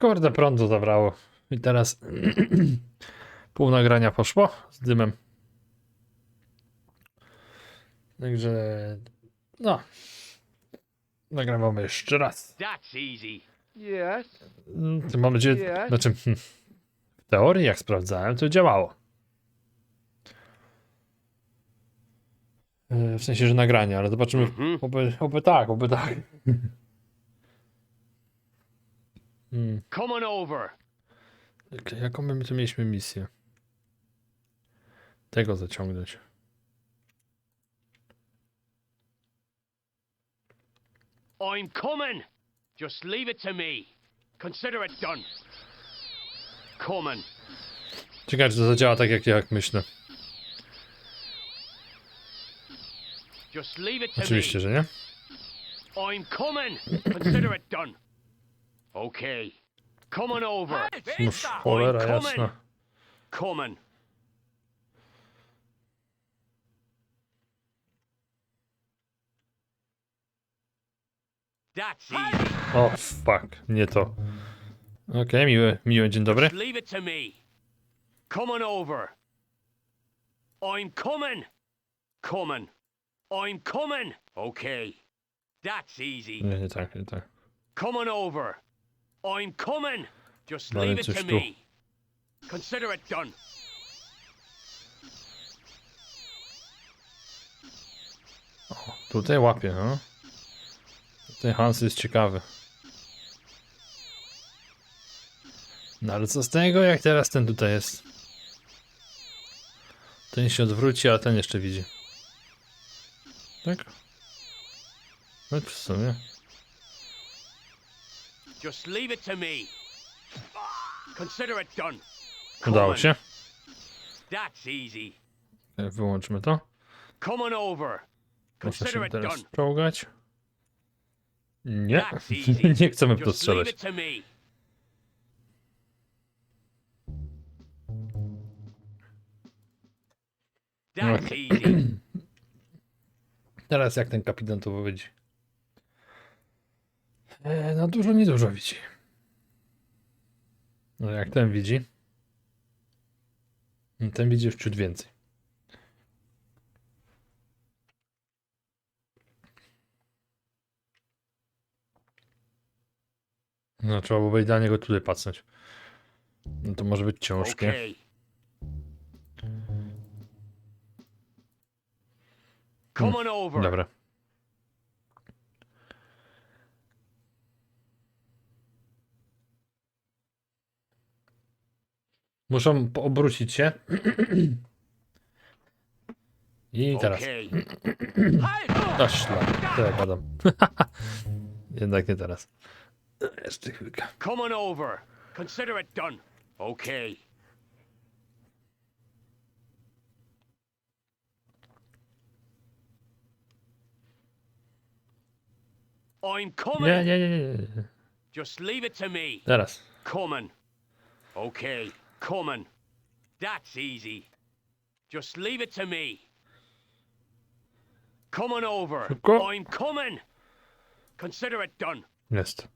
Kurde, prądu zabrało. I teraz pół nagrania poszło z dymem. Także no. Nagrywamy jeszcze raz. That's easy. Yes. Mm, to Mam nadzieję, Nie. znaczy hmm, w teorii jak sprawdzałem, to działało. E, W sensie, że nagranie, ale zobaczymy. Mhm. Oby, oby tak, oby tak. Hmm. Come on over. Jak- Jaką my tu mieliśmy misję? Tego zaciągnąć. I'm coming. Just leave it to me. Consider it done. Coming. Ciekawe, czy to zadziała tak, jak, jak myślę. Just leave it to Oczywiście, me. że nie. I'm coming. Consider it done. Okay. Come on over. Noż cholera coming. jasna. Coming. That's easy. O, fuck, nie to. Okej, miły, miły dzień dobry. Just leave it to me. Come on over. I'm coming. Coming. I'm coming. Okay. That's easy. Nie, nie tak, nie tak. Come on over. I'm coming. Just Ale leave it coś to me. Consider it done. Tutaj łapię, no. Tutaj Hans jest ciekawy. No ale co z tego, jak teraz ten tutaj jest? Ten się odwróci, a ten jeszcze widzi. Tak? No w sumie. Just leave it to me. Consider it done. Udało się. That's easy. E, Wyłączmy to. Come on over. Można Consider się it teraz done. czołgać. Nie, nie chcemy w to strzelać. Teraz jak ten kapitan to powiedzi? E, no dużo, niedużo widzi. No jak ten widzi? No, Ten widzi już ciut więcej. No trzeba byłoby dla niego tutaj patrzeć. No to może być ciężkie. Okay. Over. Dobra. Muszą obrócić się. I teraz. Okay. A szlak. To ja gadam. Jednak nie teraz. Jeszcze chwilkę. Come on over. Consider it done. Okay. I'm coming. Nie, nie, nie. nie. Just leave it to me. Teraz. Coming. Okay. Coming. That's easy. Just leave it to me. Come on over. Szybko. I'm coming. Consider it done. Jest.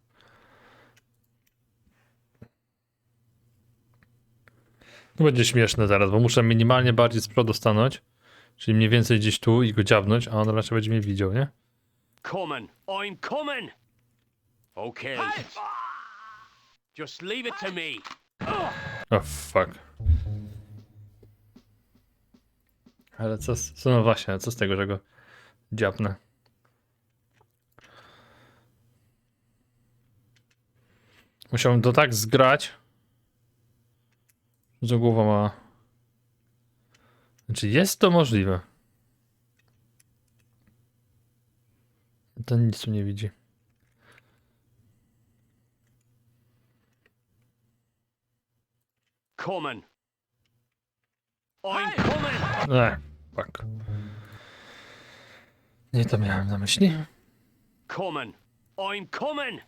To będzie śmieszne zaraz, bo muszę minimalnie bardziej z przodu stanąć. Czyli mniej więcej gdzieś tu i go dziabnąć, a on raczej będzie mnie widział, nie? Coming. I'm coming. Okay. Just leave it to me. O, fuck. Ale co, co no właśnie, co z tego, że go dziabnę? Musiałbym to tak zgrać, że głowa ma... Znaczy jest to możliwe. Ten nic tu nie widzi. Coming. I'm coming. Nie, fuck. Nie to miałem na myśli. Coming. I'm coming.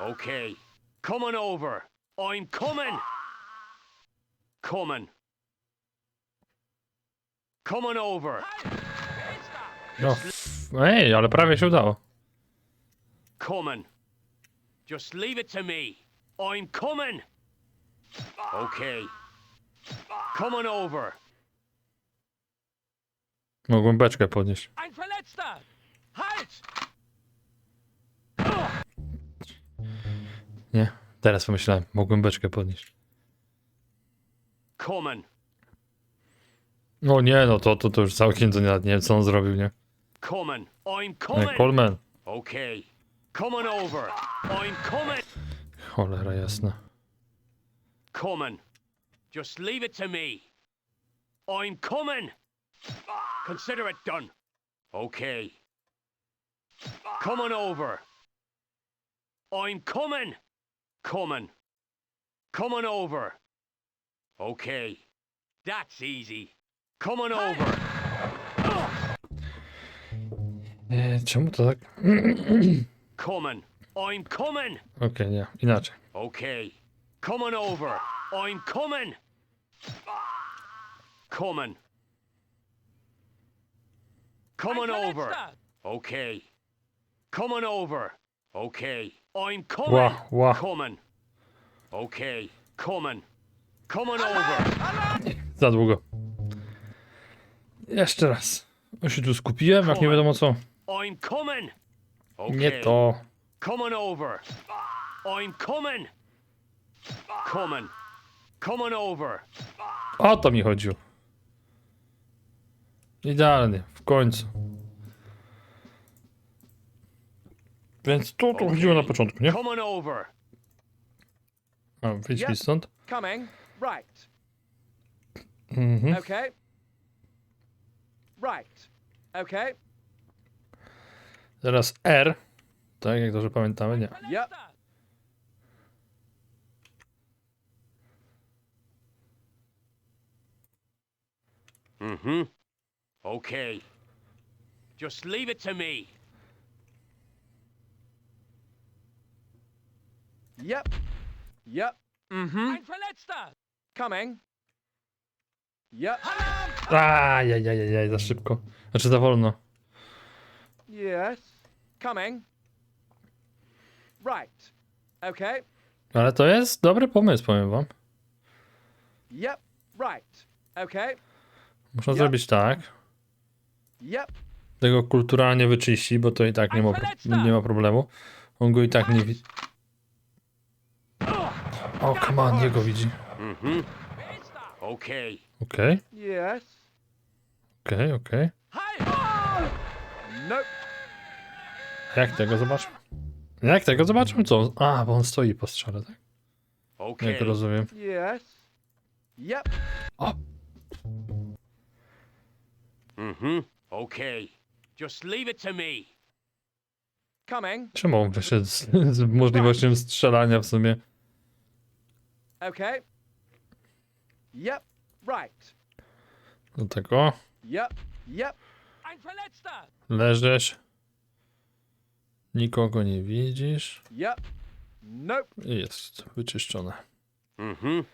Okay. Come on over. I'm coming. Coming. Come on over. No, f- ej, ale prawie się udało. Coming. Just leave it to me. I'm coming. Okay. Coming over. Mogłem beczkę podnieść. Ein Verletzter! Halt! Nie? Teraz pomyślałem. Mogłem beczkę podnieść. Coming. No nie, no to, to, to już całkiem to nie, nie wiem co on zrobił, nie? Coming. I'm nie coming. Coleman. Okay. Coming over. I'm coming. Cholera jasna. Coming. Just leave it to me. I'm coming. Consider it done. Okay. Coming over. I'm coming. Coming. Coming over. Okay. That's easy. Coming over. Eh, nie, czemu to tak? Coming. I'm coming. Okej, nie, inaczej. Okay. Coming over. I'm coming. Coming. Ein Coming over. Okay. Coming over. Okay. I'm coming. Ła, ła. Coming. Okay. Coming. Coming over. Za długo. Jeszcze raz. Ja się tu skupiłem, jak nie wiadomo co. I'm coming. Okay. Nie to. Coming over. I'm coming. Coming. Coming over. O to mi chodziło. Idealnie, w końcu. Więc tu to chodziło na początku, nie? Coming over. A, wyjdź mi Yep. stąd. Coming. Right. Mhm. Okay. Right. Okay. Teraz R. Tak, jak dobrze pamiętamy, nie. Verletzter! Mm-hmm. Okay. Just leave it to me. Yep. Yep. Mm-hmm. Ein Verletzter! Coming. Yep. Ajajajajaj, za szybko. Znaczy za wolno. Yes. Coming. Right. Okay. Ale to jest dobry pomysł, powiem wam. Yep. Right. Okay. Muszę Ja. zrobić tak. Yep. Tego kulturalnie wyczyści, bo to i tak nie ma, nie ma problemu. On go i tak nie widzi. O, come on, jego widzi. Mm-hmm. Okay. Okej, Yes. okej, okej. Nope. Jak tego zobaczmy? Jak tego zobaczmy? Co? A, bo on stoi po strzale, tak? Jak Okay. rozumiem. Yes. Yep. O, Mm-hmm. Okay. Just leave it to me. Coming. czemu on wyszedł z, z możliwością strzelania w sumie? Okay. Yep. Right. Do tego. Yep. Yep. Verletzter! Leżysz. Nikogo nie widzisz. Yep. Nope. I jest wyczyszczone. Mm-hmm.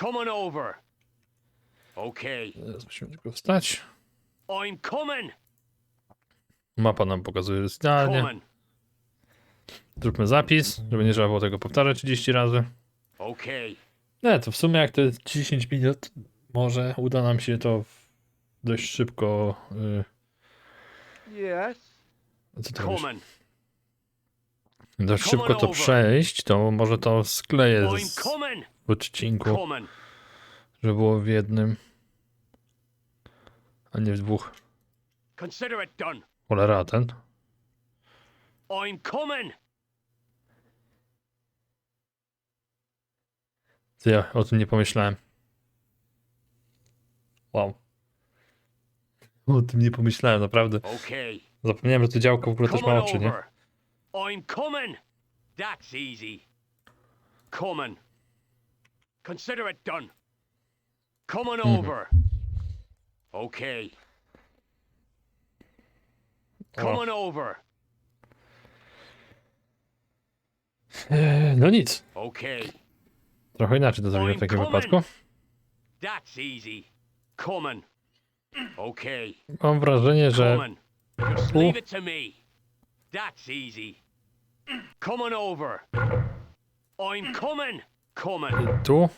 Coming over. Okay. Teraz musimy tylko wstać. I'm coming. Mapa nam pokazuje. Coming. Zróbmy zapis, żeby nie trzeba było tego powtarzać 30 razy. Okay. Nie, to w sumie jak to jest 10 minut, może uda nam się to dość szybko. Yes. Yy, co to? Coming. Dość szybko to przejść, to może to skleję I'm z, coming. w odcinku, Coming. żeby było w jednym, a nie w dwóch. Consider it done. Cholera, ten. I'm coming. Ty, ja o tym nie pomyślałem. Wow. O tym nie pomyślałem, naprawdę. Okay. Zapomniałem, że to działko w ogóle też ma oczy, nie? I'm coming. That's easy. Coming. Consider it done. Coming Mhm. over. Okay. O. Coming over. Eee, no nic. Okay. Trochę inaczej to zrobimy w takim wypadku. That's easy. Coming. Okay. Mam wrażenie, że Coming. Just U. leave it to me. That's easy. Coming over. I'm coming. Coming. Tu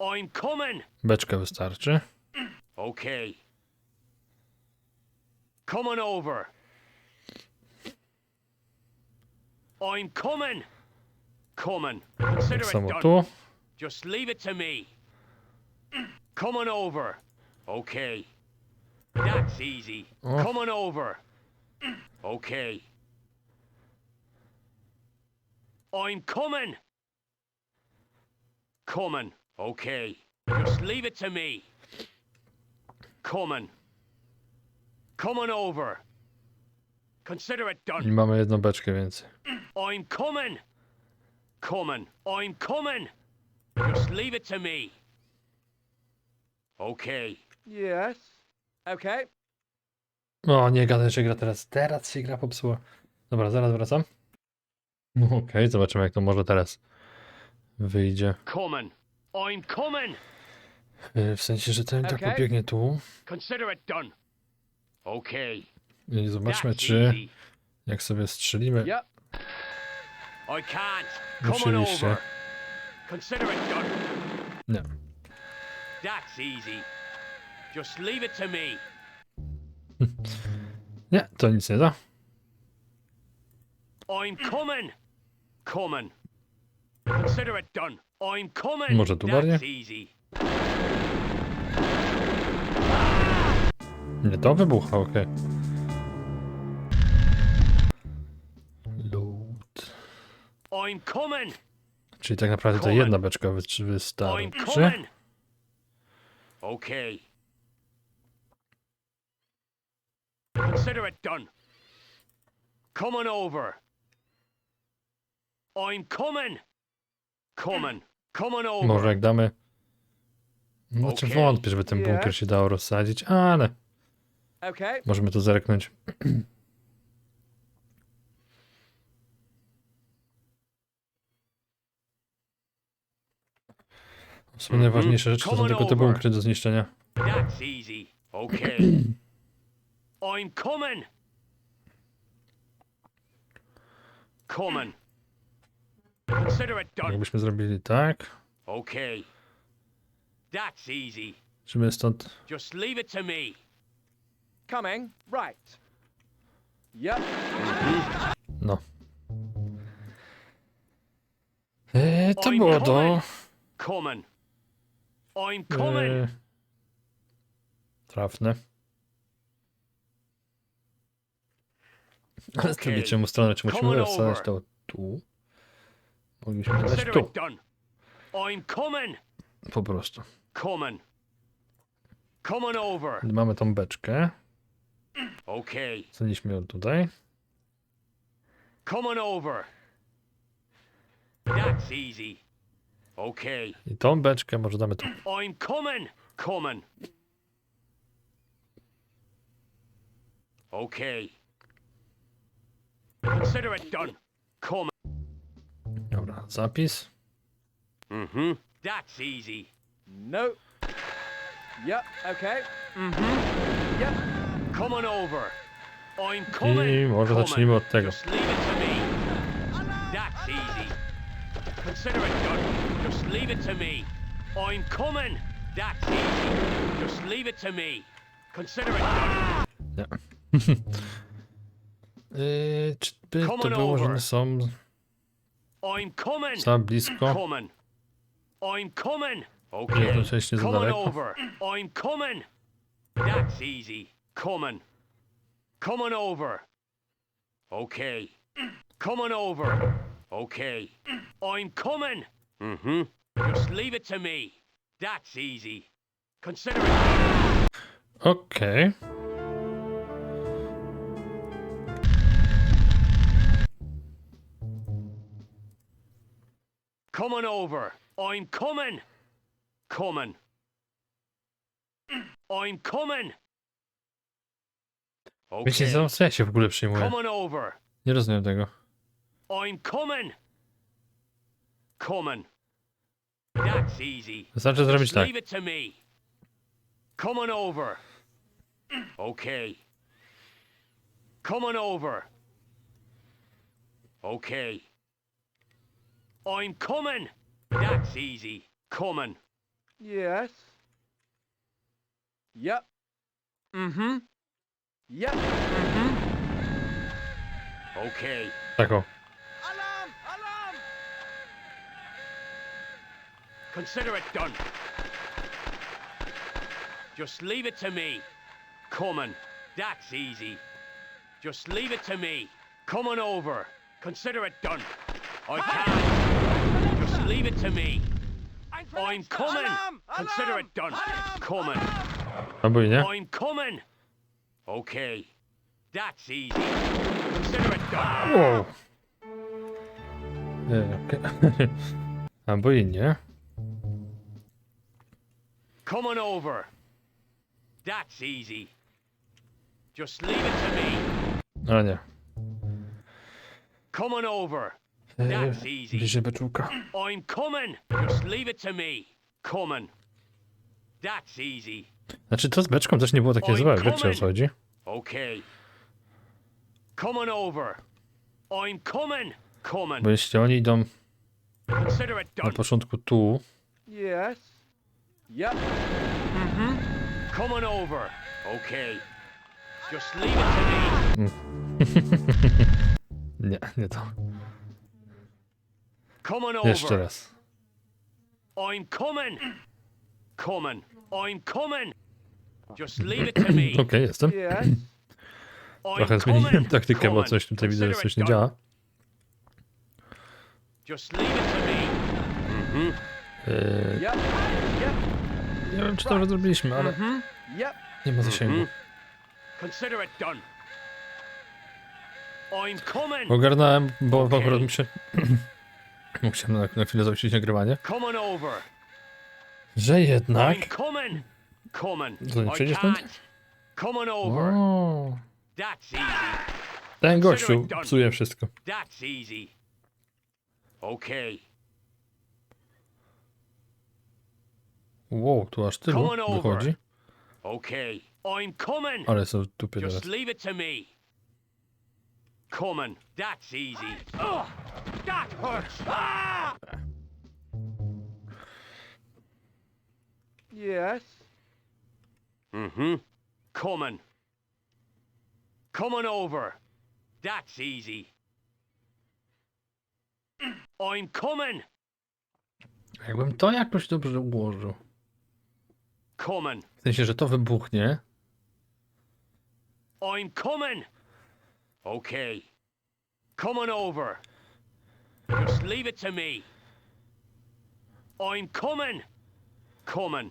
I'm coming. beczkę wystarczy. Okay. Coming over. I'm coming. Coming. Consider it done. tu. Just leave it to me. Coming over. Okay. That's easy. Oh. Coming over. Okay. I'm coming. Coming. Okay. Just leave it to me. Coming. Coming over. Consider it I done. mamy jedną beczkę więcej. I'm coming. Coming. I'm coming. Just leave it to me. Okay. Yes. Okay. O, nie gadaj, że gra teraz. Teraz się gra popsuła. Dobra, zaraz wracam. No okej, zobaczymy jak to może teraz wyjdzie. Coming. I'm coming. Yy, W sensie, że ten tak Okej. pobiegnie tu. Consider it done. Okay. I zobaczmy, czy jak sobie strzelimy. Musieliście. Nie. That's easy. Just leave it to me. Nie, to nic nie da. I'm coming. Coming. Consider it done. I'm coming. Może tu bardziej? Nie, to wybucha, okej. Load. I'm coming. Czyli tak naprawdę ta Komen. jedna beczka wy- I'm wystarczy. coming. Okay. Consider it done. Coming over. I'm coming. Coming. Coming over. Może jak damy... Znaczy Okej. wątpię, żeby ten bunkier się dało rozsadzić, ale Okay. możemy tu zerknąć. Sumie Mhm. najważniejsze rzeczy to są tylko te bunkry do zniszczenia. That's easy. Okay. I'm coming. Coming. Consider it done. Jakbyśmy zrobili tak, Okay. That's easy. żeby stąd... Just leave it to me. Coming. Right. Yep. No. Eee, to było do... Coming. I'm coming. Eee, trafne. Ale Okej. drugiej stronę, czy musimy over. to tu? Mogliśmy Consider tu, it done. I'm coming. po prostu. Coming. Coming over. Mamy tą beczkę, Okay. zanieśmy ją tutaj. Coming over. That's easy. Okay. I tą beczkę może damy tu. I'm coming. Coming. Okay. Consider it done. Coming. Dobra, zapis. Mm-hmm. That's easy. No. Yep. Okay. Mm-hmm. Yep. I może zacznijmy od tego. Consider it done. Just leave it to me. I'm coming. That's easy. Just leave it to me. Consider it done. Nie. Czy by Come to było, że one są I'm coming. za blisko? Coming. I'm coming. Okay. Jednocześnie za Coming daleko? over. I'm coming. That's easy. Coming. Coming over. Okay. Coming over. Okay. I'm coming. Mm-hmm. Just leave it to me. That's easy. Consider it. Okej. Coming over. I'm coming. Coming. I'm coming. Wiecie, Okay. za co ja się w ogóle przyjmuję? Coming over. Nie rozumiem tego. I'm coming. Coming. That's easy. Wystarczy zrobić Just tak. leave it to me. Coming over. Okay. Coming over. Okay. I'm coming. That's easy. Coming. Yes. Yep. Mm-hmm. Yep. Mm-hmm. Okay. Tak o. Alarm! Alarm! Consider it done. Just leave it to me. Coming. That's easy. Just leave it to me. Coming over. Consider it done. I can't. Just leave it to me. I'm coming. Alarm! Consider it done. Coming. Albo i. I'm coming. Okay. That's easy. Consider it done. Wow. E, eh, okej. Albo i nie. Coming over. That's easy. Just leave it to me. Ale nie. Coming over. E, That's easy. bliżej beczułka. I'm coming. Just leave it to me. Coming. That's easy. Znaczy to z beczką też nie było takie złe, wiecie o co chodzi? Okay. Coming over. I'm coming. Coming. Bo jeśli oni idą na początku tu, Yes. Yep. Coming over. Okay. Just leave it to me. nie, nie to. Coming Jeszcze over. raz. I'm coming. Coming. I'm coming. Just leave it to me. Okej, jestem. Yes. Trochę I'm zmieniłem coming. taktykę, bo coś tutaj widzę, że Consider coś it nie done. działa. Just leave it to me. Mhm. Yep. Yep. nie wiem, czy już zrobiliśmy, ale. Yep. nie ma zasięgu. Mhm. Consider it done. I'm coming. Ogarnąłem, bo Okej. akurat mi się... Musiałem na, na chwilę zawiesić nagrywanie. Coming over. Że jednak... Coming. Coming. Co, nie I stąd? can't. Coming over. O, That's easy. ten gościu Consider it done. psuje wszystko. That's easy. Okay. Wow, tu aż tylu Come over. wychodzi. Okay. I'm coming. Ale są w dupie Just leave it to me. Coming. That's easy. Ugh, that hurts. Ah! Yes. Mm-hmm. Coming. Coming over. That's easy. I'm coming. Jakbym to jakoś dobrze ułożył. Coming. W sensie, że to wybuchnie. I'm coming. Okay. Coming over. Just leave it to me. I'm coming. Coming.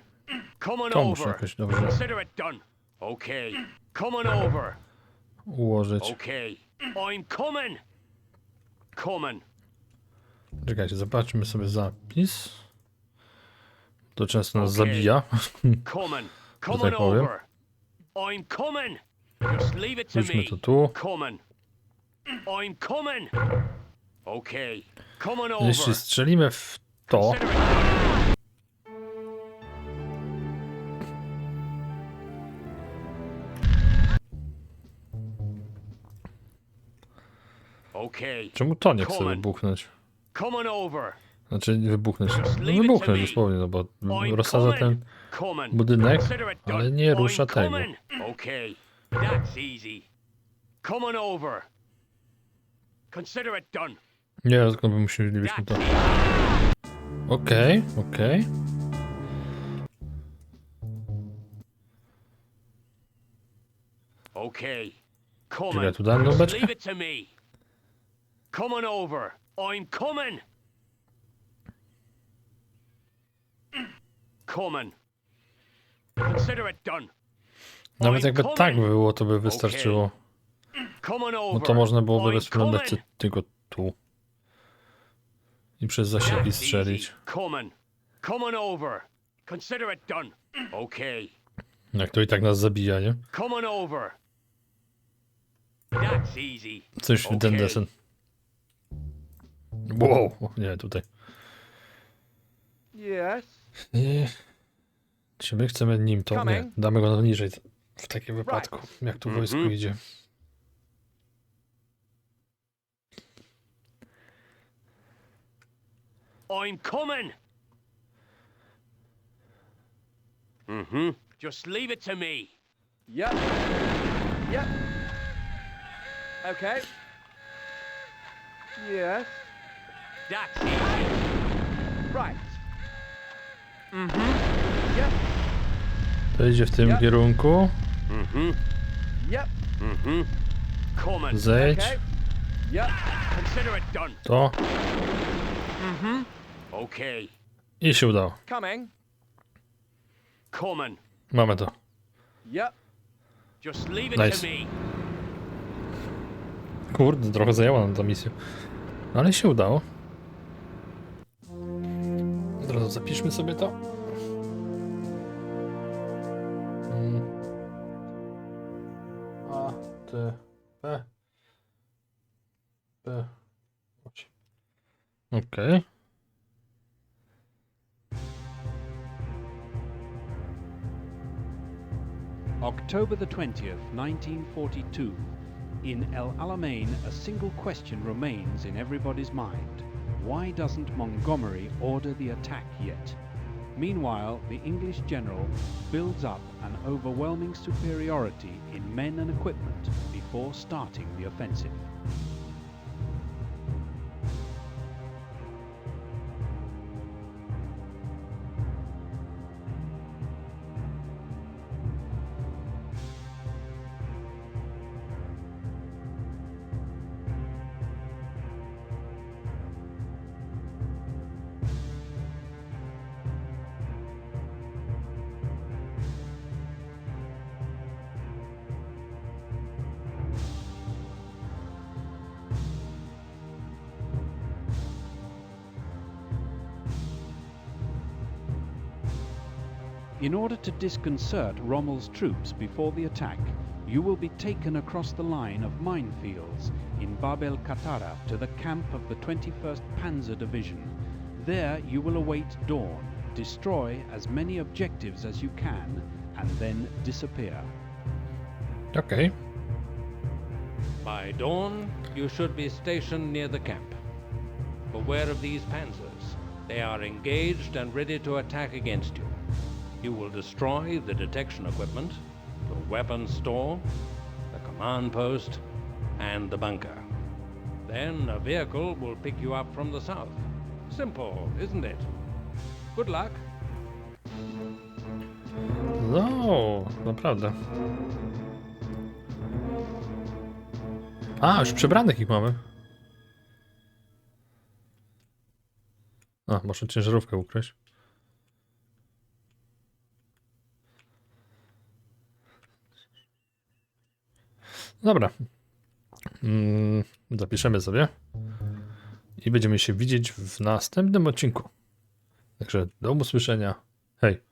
To muszę over. jakoś dobrze Consider it done. Okay. Coming over. ułożyć. Okay. I'm coming. Coming. Czekajcie, zobaczmy sobie zapis. To często nas Okej. zabija. Coming. tak Coming powiem. over. I'm coming. Just leave it to Wróćmy me. to tu. Coming. I'm coming. Okay. Coming over. Jeśli strzelimy w to, Consider it done. Czemu to nie chce wybuchnąć? Znaczy nie wybuchnąć. No wybuchnąć dosłownie, no bo rozsadza ten budynek, ale nie rusza tego. Okay. Nie, tylko by musielibyśmy to. That's easy. Okej, okej. Okay. Coming. tu tą Just beczkę? leave it to me. Coming over. I'm coming. Coming. Consider it done. Nawet jakby tak było, to by wystarczyło. No to można byłoby rozglądać tylko tu. I przez That's strzelić. Jak to i tak nas zabija, nie? Coś w ten desen. Wow, nie, tutaj. Yes. Nie. Czy my chcemy nim to? Nie, Coming. damy go na niżej. W takim wypadku, jak tu Mhm. wojsko idzie. I'm coming. Mm-hmm. Just leave it to me. Yep. Yep. Okay. Yes. Easy. Right. Mm-hmm. Yep. To idzie w tym Ja. kierunku. Mm-hmm. Yep. Mm-hmm. Coming. Zejdź. Okay. Yep. Consider it done. To. Okay. I się udało. Coming. Coming. Mamy to. Yep. Just leave it Nice. to me. Kurde, trochę zajęła nam ta misja. Ale się udało. Od razu zapiszmy sobie to. Mm. A, T, P. P. Okej. October the 20th, 1942. In El Alamein, a single question remains in everybody's mind. Why doesn't Montgomery order the attack yet? Meanwhile, the English general builds up an overwhelming superiority in men and equipment before starting the offensive. In order to disconcert Rommel's troops before the attack, you will be taken across the line of minefields in Bab el Katara to the camp of the 21st Panzer Division. There you will await dawn, destroy as many objectives as you can, and then disappear. Okay. By dawn, you should be stationed near the camp. Beware of these panzers. They are engaged and ready to attack against you. You will destroy the detection equipment, the weapons store, the command post, and the bunker. Then a vehicle will pick you up from the south. Simple, isn't it? Good luck. No, naprawdę. A, już przebranych ich mamy. A, muszę ciężarówkę ukryć. Dobra. Mm, zapiszemy sobie. I będziemy się widzieć w następnym odcinku. Także do usłyszenia. Hej.